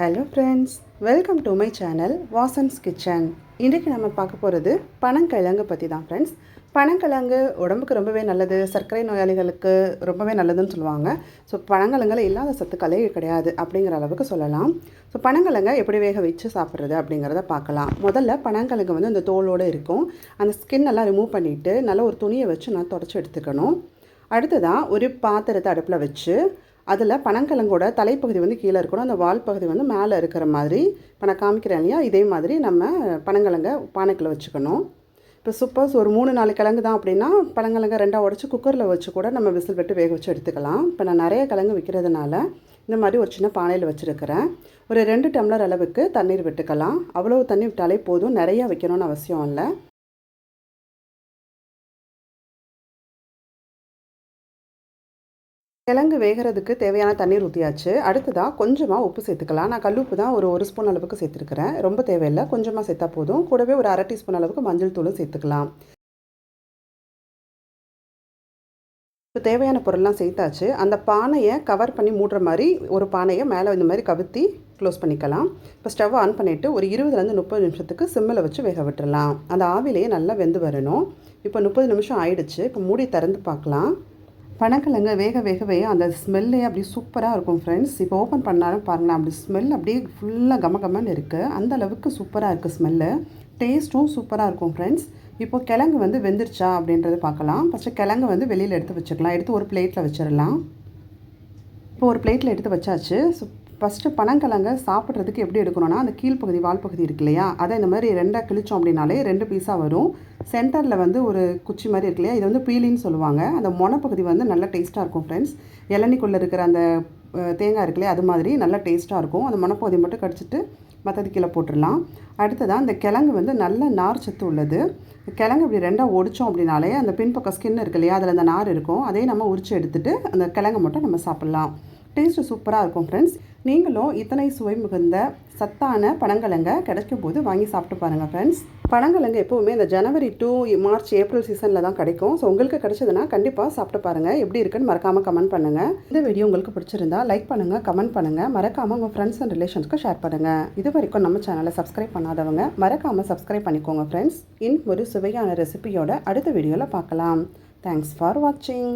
Hello friends welcome to my channel Vasan's kitchen இன்றைக்கு நம்ம பார்க்க போகிறது பனங்கிழங்கு பற்றி தான் ஃப்ரெண்ட்ஸ் பனங்கிழங்கு உடம்புக்கு ரொம்பவே நல்லது சர்க்கரை நோயாளிகளுக்கு ரொம்பவே நல்லதுன்னு சொல்லுவாங்க. ஸோ பனங்கிழங்குல இல்லாத சத்துக்களே கிடையாது அப்படிங்கிற அளவுக்கு சொல்லலாம். ஸோ பனங்கிழங்கை எப்படி வேக வச்சு சாப்பிட்றது அப்படிங்கிறத பார்க்கலாம். முதல்ல பனங்கிழங்கு வந்து இந்த தோலோடு இருக்கும். அந்த ஸ்கின் எல்லாம் ரிமூவ் பண்ணிவிட்டு நல்லா ஒரு துணியை வச்சு நான் தொடச்சி எடுத்துக்கணும். அடுத்ததாக ஒரு பாத்திரத்தை அடுப்பில் வச்சு அதில் பனங்கிழங்கோட தலைப்பகுதி வந்து கீழே இருக்கணும். அந்த வால் பகுதி வந்து மேலே இருக்கிற மாதிரி. இப்போ நான் காமிக்கிறேன் இல்லையா? இதே மாதிரி நம்ம பனங்கிழங்க பானைக்குள்ளே வச்சுக்கணும். இப்போ சப்போஸ் ஒரு மூணு நாலு கிழங்கு தான் அப்படின்னா பனங்கிழங்க ரெண்டாக உடச்சி குக்கரில் வச்சு கூட நம்ம விசில் விட்டு வேக வச்சு எடுத்துக்கலாம். இப்போ நான் நிறைய கிழங்கு விற்கிறதுனால இந்த மாதிரி ஒரு சின்ன பானையில் வச்சுருக்கிறேன். ஒரு ரெண்டு டம்ளர் அளவுக்கு தண்ணீர் விட்டுக்கலாம். அவ்வளோ தண்ணி விட்டாலே போதும். நிறையா வைக்கணும்னு அவசியம் இல்லை. கிழங்கு வேகிறதுக்கு தேவையான தண்ணீர் ஊற்றியாச்சு அடுத்ததாக கொஞ்சமாக உப்பு சேர்த்துக்கலாம். நான் கல்லுப்பு தான் ஒரு ஒரு ஸ்பூன் அளவுக்கு சேர்த்துருக்கிறேன். ரொம்ப தேவையில்லை. கொஞ்சமாக சேர்த்தா போதும். கூடவே ஒரு அரை டீஸ்பூன் அளவுக்கு மஞ்சள் தூளும் சேர்த்துக்கலாம். இப்போ தேவையான பொருள்லாம் சேர்த்தாச்சு. அந்த பானையை கவர் பண்ணி மூடுற மாதிரி ஒரு பானையை மேலே இந்த மாதிரி கவுத்தி க்ளோஸ் பண்ணிக்கலாம். இப்போ ஸ்டவ் ஆன் பண்ணிவிட்டு ஒரு இருபதுலேருந்து முப்பது நிமிஷத்துக்கு சிம்மில் வச்சு வேக விட்டுடலாம் அந்த ஆவிலேயே நல்லா வெந்து வரணும். இப்போ முப்பது நிமிஷம் ஆயிடுச்சு. இப்போ மூடி திறந்து பார்க்கலாம். பனக்கிழங்கு வேக வேகவே அந்த ஸ்மெல்லே அப்படி சூப்பராக இருக்கும் ஃப்ரெண்ட்ஸ் இப்போ ஓப்பன் பண்ணாலும் பாருங்களேன் அப்படி ஸ்மெல் அப்படியே ஃபுல்லாக கம கமன்னு இருக்குது அந்த அளவுக்கு சூப்பராக இருக்குது ஸ்மெல்லு டேஸ்ட்டும் சூப்பராக இருக்கும் ஃப்ரெண்ட்ஸ் இப்போ கிழங்கு வந்து வெந்துருச்சா அப்படின்றது பார்க்கலாம். ஃபஸ்ட்டு கிழங்கு வந்து வெளியில் எடுத்து வச்சுக்கலாம். எடுத்து ஒரு பிளேட்டில் வச்சிடலாம் இப்போ ஒரு பிளேட்டில் எடுத்து வச்சாச்சு. ஃபஸ்ட்டு பனங்கிழங்க சாப்பிட்றதுக்கு எப்படி எடுக்கணும்னா அந்த கீழ்ப்பகுதி வால் பகுதி இருக்கு இல்லையா? அதை இந்த மாதிரி ரெண்டாக கிழிச்சோம் அப்படின்னாலே ரெண்டு பீஸாக வரும். சென்டரில் வந்து ஒரு குச்சி மாதிரி இருக்கு இல்லையா? இது வந்து பீலின்னு சொல்லுவாங்க. அந்த மொனப்பகுதி வந்து நல்லா டேஸ்ட்டாக இருக்கும் ஃப்ரெண்ட்ஸ் இளநிக்குள்ளே இருக்கிற அந்த தேங்காய் இருக்கு இல்லையா? அது மாதிரி நல்லா டேஸ்ட்டாக இருக்கும். அந்த மொனப்பகுதி மட்டும் கடிச்சிட்டு மற்றது கீழே போட்டுடலாம். அடுத்ததாக அந்த கிழங்கு வந்து நல்ல நார் சத்து உள்ளது. கிழங்கு இப்படி ரெண்டாக ஒடிச்சோம் அப்படின்னாலே அந்த பின்பக்கம் ஸ்கின் இருக்கு இல்லையா? அதில் அந்த நார் இருக்கும். அதே நம்ம உரிச்சு எடுத்துகிட்டு அந்த கிழங்கு மட்டும் நம்ம சாப்பிட்லாம். டேஸ்ட்டு சூப்பராக இருக்கும் ஃப்ரெண்ட்ஸ் நீங்களும் இத்தனை சுவை மிகுந்த சத்தான பனங்கிழங்க கிடைக்கும் போது வாங்கி சாப்பிட்டு பாருங்கள் ஃப்ரெண்ட்ஸ் பனங்கிழங்கு எப்போவுமே இந்த ஜனவரி டூ மார்ச் ஏப்ரல் சீசனில் தான் கிடைக்கும். ஸோ உங்களுக்கு கிடைச்சதுன்னா கண்டிப்பாக சாப்பிட்டு பாருங்கள் எப்படி இருக்குன்னு மறக்காமல் கமெண்ட் பண்ணுங்கள் இந்த வீடியோ உங்களுக்கு பிடிச்சிருந்தா லைக் பண்ணுங்கள் கமெண்ட் பண்ணுங்கள் மறக்காமல் உங்கள் ஃப்ரெண்ட்ஸ் அண்ட் ரிலேஷன்ஸ்க்கு ஷேர் பண்ணுங்கள் இது வரைக்கும் நம்ம சேனலை சப்ஸ்கிரைப் பண்ணாதவங்க மறக்காமல் சப்ஸ்கிரைப் பண்ணிக்கோங்க ஃப்ரெண்ட்ஸ் இன் ஒரு சுவையான ரெசிபியோட அடுத்த வீடியோவில் பார்க்கலாம். தேங்க்ஸ் ஃபார் வாட்சிங்